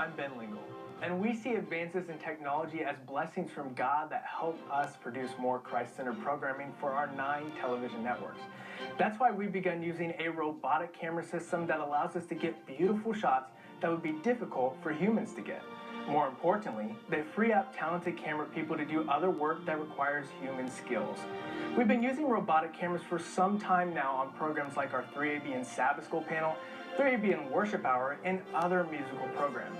I'm Ben Lingle, and we see advances in technology as blessings from God that help us produce more Christ centered programming for our nine television networks. That's why we've begun using a robotic camera system that allows us to get beautiful shots that would be difficult for humans to get. More importantly, they free up talented camera people to do other work that requires human skills. We've been using robotic cameras for some time now on programs like our 3ABN Sabbath School panel, 3ABN Worship Hour, and other musical programs.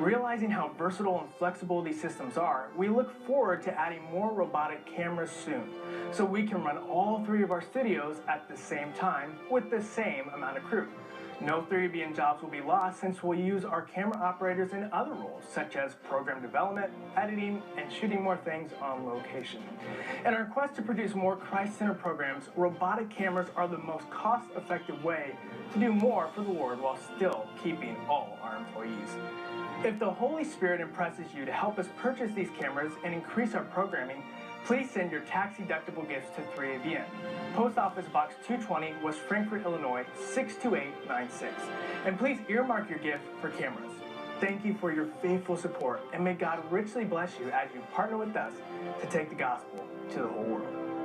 Realizing how versatile and flexible these systems are, we look forward to adding more robotic cameras soon, so we can run all three of our studios at the same time with the same amount of crew. No 3BN jobs will be lost since we'll use our camera operators in other roles, such as program development, editing, and shooting more things on location. In our quest to produce more Christ-centered programs, robotic cameras are the most cost-effective way to do more for the Lord while still keeping all our employees. If the Holy Spirit impresses you to help us purchase these cameras and increase our programming, please send your tax-deductible gifts to 3ABN. Post Office Box 220, West Frankfort, Illinois 62896. And please earmark your gift for cameras. Thank you for your faithful support, and may God richly bless you as you partner with us to take the gospel to the whole world.